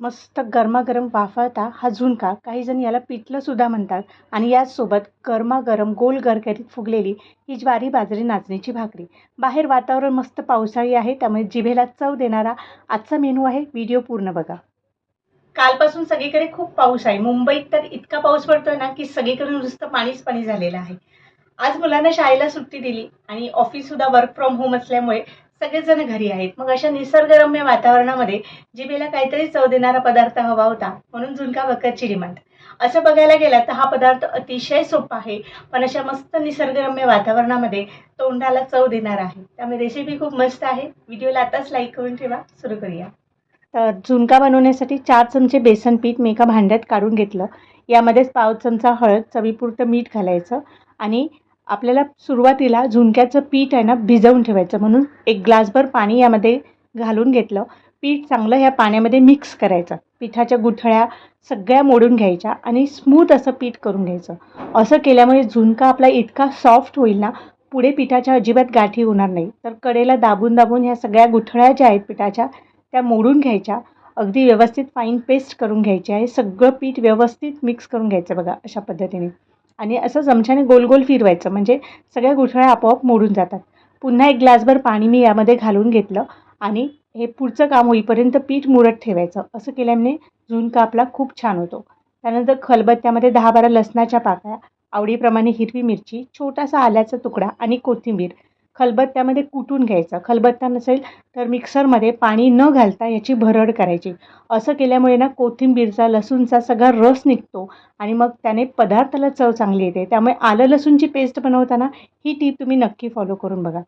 मस्त गरमागरम वाफाळता हा झुणका काहीजण याला पिठलंसुद्धा म्हणतात आणि याचसोबत गरमागरम गोल गरकरीत फुगलेली ही ज्वारी बाजरी नाचणीची भाकरी. बाहेर वातावरण मस्त पावसाळी आहे त्यामुळे जिभेला चव देणारा आजचा मेनू आहे व्हिडिओ पूर्ण बघा. कालपासून सगळीकडे खूप पाऊस आहे. मुंबईत तर इतका पाऊस पडतोय ना की सगळीकडे नुसतं पाणीच पाणी झालेलं आहे. आज मुलांना शाळेला सुट्टी दिली आणि ऑफिससुद्धा वर्क फ्रॉम होम असल्यामुळे सगळेजण घरी आहेत. मग अशा निसर्गरम्य वातावरणामध्ये जिभेला काहीतरी चव देणारा पदार्थ हवा होता म्हणून झुणका बकरची डिमांड असं बघायला गेला तर हा पदार्थ अतिशय सोपा आहे पण अशा मस्त निसर्गरम्य वातावरणामध्ये तोंडाला चव देणार आहे. त्यामुळे रेसिपी खूप मस्त आहे. व्हिडिओला आताच लाईक करून ठेवा. सुरू करूया. तर झुणका बनवण्यासाठी चार चमचे बेसन पीठ मी एका भांड्यात काढून घेतलं. यामध्येच पाव चमचा हळद चवीपुरतं मीठ घालायचं आणि आपल्याला सुरुवातीला झुणक्याचं पीठ आहे ना भिजवून ठेवायचं. म्हणून एक ग्लासभर पाणी यामध्ये घालून घेतलं. पीठ चांगलं ह्या पाण्यामध्ये मिक्स करायचं. पिठाच्या गुठळ्या सगळ्या मोडून घ्यायच्या आणि स्मूथ असं पीठ करून घ्यायचं. असं केल्यामुळे झुणका आपला इतका सॉफ्ट होईल ना पुढे पिठाच्या अजिबात गाठी होणार नाही. तर कडेला दाबून दाबून ह्या सगळ्या गुठळ्या ज्या आहेत पिठाच्या त्या मोडून घ्यायच्या. अगदी व्यवस्थित फाईन पेस्ट करून घ्यायची आहे. सगळं पीठ व्यवस्थित मिक्स करून घ्यायचं बघा अशा पद्धतीने. आणि असं चमच्याने गोल गोल फिरवायचं. म्हणजे सगळ्या गुठळ्या आपोआप मोडून जातात. पुन्हा एक ग्लासभर पाणी मी यामध्ये घालून घेतलं आणि हे पुढचं काम होईपर्यंत पीठ मुरत ठेवायचं. असं केल्याने झुणका आपला खूप छान होतो. त्यानंतर खलबत्त्यामध्ये दहा बारा लसणाच्या पाकळ्या आवडीप्रमाणे हिरवी मिरची छोटासा आल्याचा तुकडा आणि कोथिंबीर. खलबत्त्यामध्ये कुटून घ्यायचं. खलबत्ता नसेल तर मिक्सरमध्ये पाणी न घालता याची भरड करायची. असं केल्यामुळे ना कोथिंबीरचा लसूणचा सगळा रस निघतो आणि मग त्याने पदार्थाला चव चांगली येते. त्यामुळे आलं लसूणची पेस्ट बनवताना ही टीप तुम्ही नक्की फॉलो करून बघा.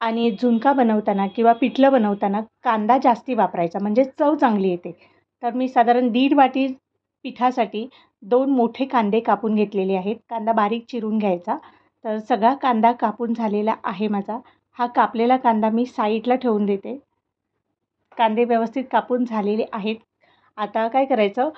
आणि झुणका बनवताना किंवा पिठलं बनवताना कांदा जास्ती वापरायचा म्हणजे चव चांगली येते. तर मी साधारण दीड वाटी पिठासाठी दोन मोठे कांदे कापून घेतलेले आहेत. कांदा बारीक चिरून घ्यायचा. तर सगळा कांदा कापून झालेला आहे माझा. हा कापलेला कांदा मी साईडला ठेवून देते. कांदे व्यवस्थित कापून झालेले आहेत. आता काय करायचं?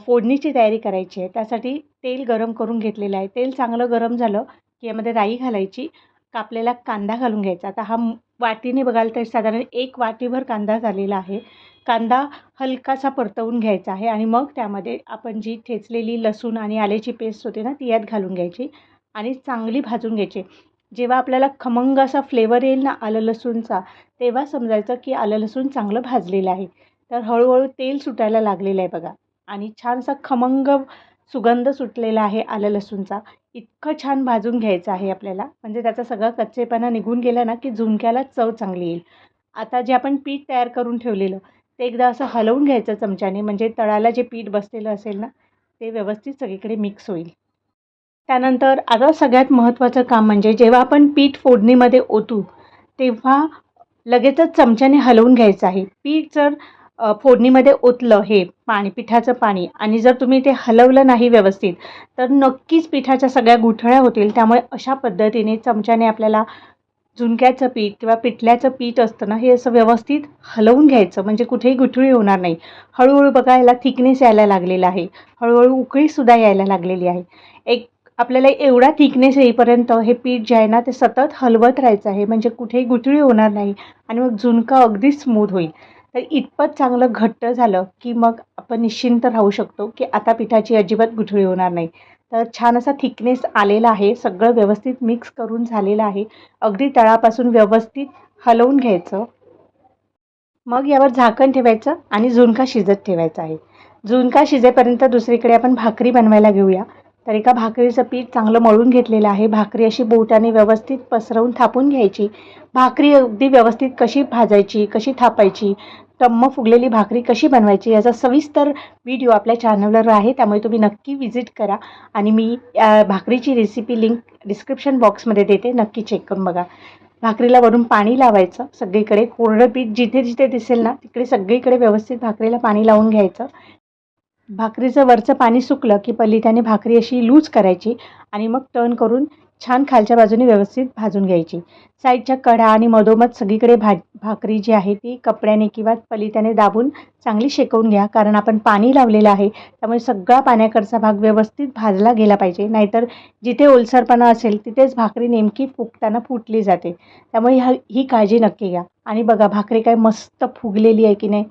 फोडणीची तयारी करायची आहे. त्यासाठी तेल गरम करून घेतलेलं आहे. तेल चांगलं गरम झालं की यामध्ये राई घालायची. कापलेला कांदा घालून घ्यायचा. आता हा वाटीने बघाल तर साधारण एक वाटीभर कांदा झालेला आहे. कांदा हलकासा परतवून घ्यायचा आहे आणि मग त्यामध्ये आपण जी ठेचलेली लसूण आणि आल्याची पेस्ट होते ना ती यात घालून घ्यायची. आणि चांगली भाजून घ्यायची. जेव्हा आपल्याला खमंग असा फ्लेवर येईल ना आलं लसूणचा तेव्हा समजायचं की आलं लसूण चांगलं भाजलेलं आहे. तर हळूहळू तेल सुटायला लागलेलं आहे बघा. आणि छानसा खमंग सुगंध सुटलेला आहे आलं लसूणचा. इतकं छान भाजून घ्यायचं आहे आपल्याला. म्हणजे त्याचा सगळा कच्चेपणा निघून गेला ना की झुणक्याला चव चांगली येईल. आता जे आपण पीठ तयार करून ठेवलेलं ते एकदा असं हलवून घ्यायचं चमच्याने. म्हणजे तळाला जे पीठ बसलेलं असेल ना ते व्यवस्थित सगळीकडे मिक्स होईल. त्यानंतर आता सगळ्यात महत्त्वाचं काम म्हणजे जेव्हा आपण पीठ फोडणीमध्ये ओतू तेव्हा लगेचच चमच्याने हलवून घ्यायचं आहे. पीठ जर फोडणीमध्ये ओतलं हे पाणी पिठाचं पाणी आणि जर तुम्ही ते हलवलं नाही व्यवस्थित तर नक्कीच पिठाच्या सगळ्या गुठळ्या होतील. त्यामुळे अशा पद्धतीने चमच्याने आपल्याला झुणक्याचं पीठ किंवा पिठल्याचं पीठ असतं ना हे असं व्यवस्थित हलवून घ्यायचं. म्हणजे कुठेही गुठळी होणार नाही. हळूहळू बघा याला थिकनेस यायला लागलेला आहे. हळूहळू उकळीसुद्धा यायला लागलेली आहे. एक आपल्याला एवढा थिकनेस येईपर्यंत हे पीठ जे आहे ना ते सतत हलवत राहायचं आहे. म्हणजे कुठेही गुठळी होणार नाही आणि मग झुणका अगदी स्मूथ होईल. तर इतपत चांगलं घट्ट झालं की मग आपण निश्चिंत राहू शकतो की आता पिठाची अजिबात गुठळी होणार नाही. तर छान असा थिकनेस आलेला आहे. सगळं व्यवस्थित मिक्स करून झालेलं आहे. अगदी तळापासून व्यवस्थित हलवून घ्यायचं. मग यावर झाकण ठेवायचं आणि झुणका शिजत ठेवायचा आहे. झुणका शिजेपर्यंत दुसरीकडे आपण भाकरी बनवायला घेऊया. तर एका भाकरीचं पीठ चांगलं मळून घेतलेलं आहे. भाकरी अशी बोटाने व्यवस्थित पसरवून थापून घ्यायची. भाकरी अगदी व्यवस्थित कशी भाजायची कशी थापायची टम्म फुगलेली भाकरी कशी बनवायची याचा सविस्तर व्हिडिओ आपल्या चॅनलवर आहे. त्यामुळे तुम्ही नक्की विजिट करा आणि मी भाकरीची रेसिपी लिंक डिस्क्रिप्शन बॉक्समध्ये देते. नक्की चेक करून बघा. भाकरीला वरून पाणी लावायचं. सगळीकडे कोरडं पीठ जिथे जिथे दिसेल ना तिकडे सगळीकडे व्यवस्थित भाकरीला पाणी लावून घ्यायचं. भाकरीचं वरचं पाणी सुकलं की पहिली त्याने भाकरी अशी लूज करायची आणि मग टर्न करून छान खालच्या बाजूने व्यवस्थित भाजून घ्यायची. साईडच्या कढा आणि मधोमध सगळीकडे भा भाकरी जी आहे ती कपड्याने किंवा पलित्याने दाबून चांगली शेकवून घ्या कारण आपण पाणी लावलेलं आहे त्यामुळे सगळा पाण्याकडचा भाग व्यवस्थित भाजला गेला पाहिजे. नाहीतर जिथे ओलसरपणा असेल तिथेच भाकरी नेमकी फुगताना फुटली जाते. त्यामुळे ह्या ही काळजी नक्की घ्या. आणि बघा भाकरी काय मस्त फुगलेली आहे की नाही?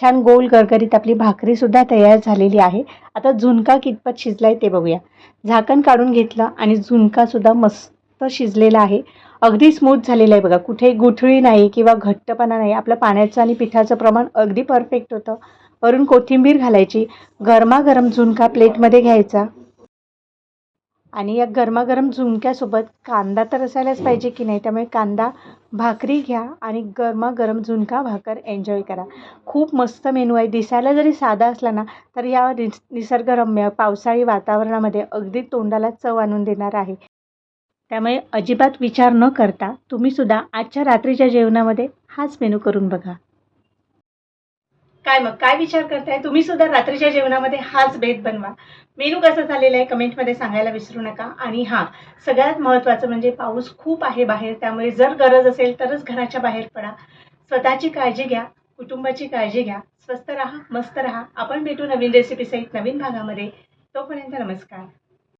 छान गोल गरगरीत आपली भाकरीसुद्धा तयार झालेली आहे. आता झुणका कितपत शिजला आहे ते बघूया. झाकण काढून घेतलं आणि झुणकासुद्धा मस्त शिजलेला आहे. अगदी स्मूथ झालेलं आहे बघा. कुठे गुठळी नाही किंवा घट्टपणा नाही. आपलं पाण्याचं आणि पिठाचं प्रमाण अगदी परफेक्ट होतं. वरून कोथिंबीर घालायची. गरमागरम झुणका प्लेटमध्ये घ्यायचा. आणि या गरमागरम झुणक्यासोबत कांदा तर असायलाच पाहिजे की नाही? त्यामुळे कांदा भाकरी घ्या आणि गरमागरम झुणका भाकर एन्जॉय करा. खूप मस्त मेनू आहे. दिसायला जरी साधा असला ना तर या निस निसर्गरम्य पावसाळी वातावरणामध्ये अगदी तोंडाला चव आणून देणार आहे. त्यामुळे अजिबात विचार न करता तुम्हीसुद्धा आजच्या रात्रीच्या जेवणामध्ये हाच मेनू करून बघा. काय मग? काय विचार करताय? तुम्ही सुद्धा रात्रीच्या जेवणामध्ये हाच भेद बनवा. मेनू कसा झालेला आहे कमेंटमध्ये सांगायला विसरू नका. आणि हां सगळ्यात महत्त्वाचं म्हणजे पाऊस खूप आहे बाहेर त्यामुळे जर गरज असेल तरच घराच्या बाहेर पडा. स्वतःची काळजी घ्या कुटुंबाची काळजी घ्या. स्वस्त राहा मस्त राहा. आपण भेटू नवीन रेसिपीसहित नवीन भागामध्ये. तोपर्यंत नमस्कार.